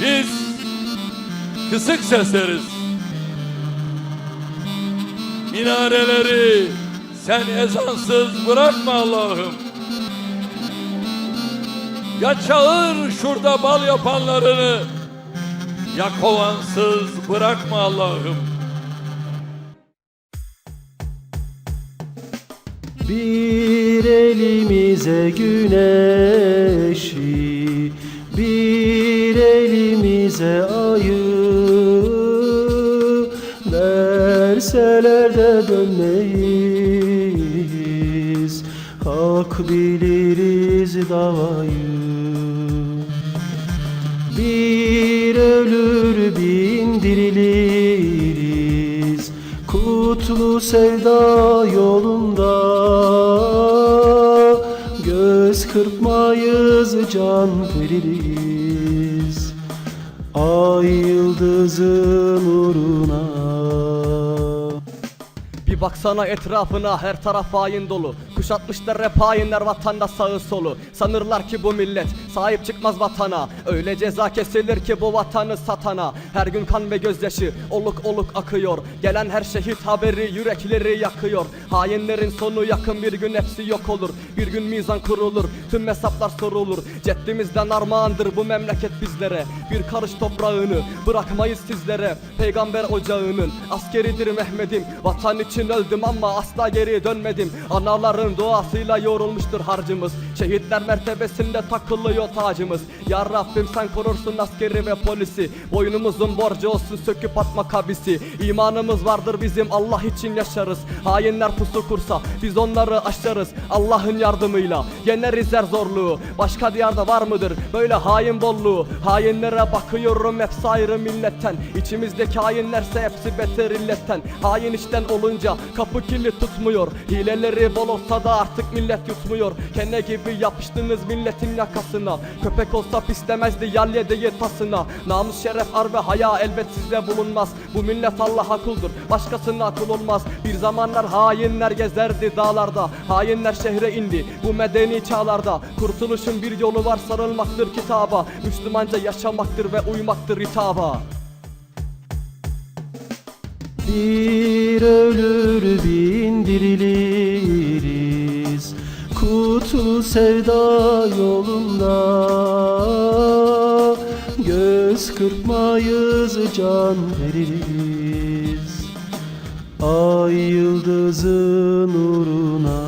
Biz kısık sesleriz. Minareleri sen ezansız bırakma Allah'ım. Ya çağır şurada bal yapanlarını, ya kovansız bırakma Allah'ım. Bir elimize güneşi elimize ayı Verseler de dönmeyiz. Hak biliriz davayı. Bir ölür bin diriliriz. Kutlu sevda yolunda. Göz kırpmayız can veririz Ay yıldızın uğruna. Bir baksana etrafına her taraf hain dolu Kuşatmışlar rap hainler vatanda sağı solu. Sanırlar ki bu millet sahip çıkmaz vatana. Öyle ceza kesilir ki bu vatanı satana. Her gün kan ve gözyaşı oluk oluk akıyor. Gelen her şehit haberi yürekleri yakıyor. Hainlerin sonu yakın bir gün hepsi yok olur. Bir gün mizan kurulur tüm hesaplar sorulur. Ceddimizden armağandır bu memleket bizlere. Bir karış toprağını bırakmayız sizlere. Peygamber ocağının askeridir Mehmet'im. Vatan için öldüm ama asla geri dönmedim. Anaların duasıyla yorulmuştur harcımız Şehitler mertebesinde takılıyor tacımız. Ya Rabbim sen korursun askeri ve polisi. Boynumuzun borcu olsun söküp atma kabisi. İmanımız vardır bizim Allah için yaşarız. Hainler pusu kursa biz onları aşarız Allah'ın yardımıyla. Yeneriz her zorluğu. Başka diyarda var mıdır böyle hain bolluğu? Hainlere bakıyorum hepsi ayrı milletten. İçimizdeki hainlerse hepsi beter illetten. Hain işten olunca kapı kilit tutmuyor. Hileleri bol olsa da artık millet yutmuyor. Kene gibi yapıştınız milletin yakasına Köpek olsa pislemezdi yal yediği tasına. Namus şeref ar ve haya elbet sizde bulunmaz. Bu millet Allah'a kuldur başkasına kul olmaz. Bir zamanlar hainler gezerdi dağlarda. Hainler şehre indi bu medeni çağlarda. Kurtuluşun bir yolu var sarılmaktır kitaba. Müslümanca yaşamaktır ve uymaktır hitaba. Bir ölür bin diriliriz Kutlu sevda yolunda. Göz kırpmayız can veririz. Ay yıldızın uğruna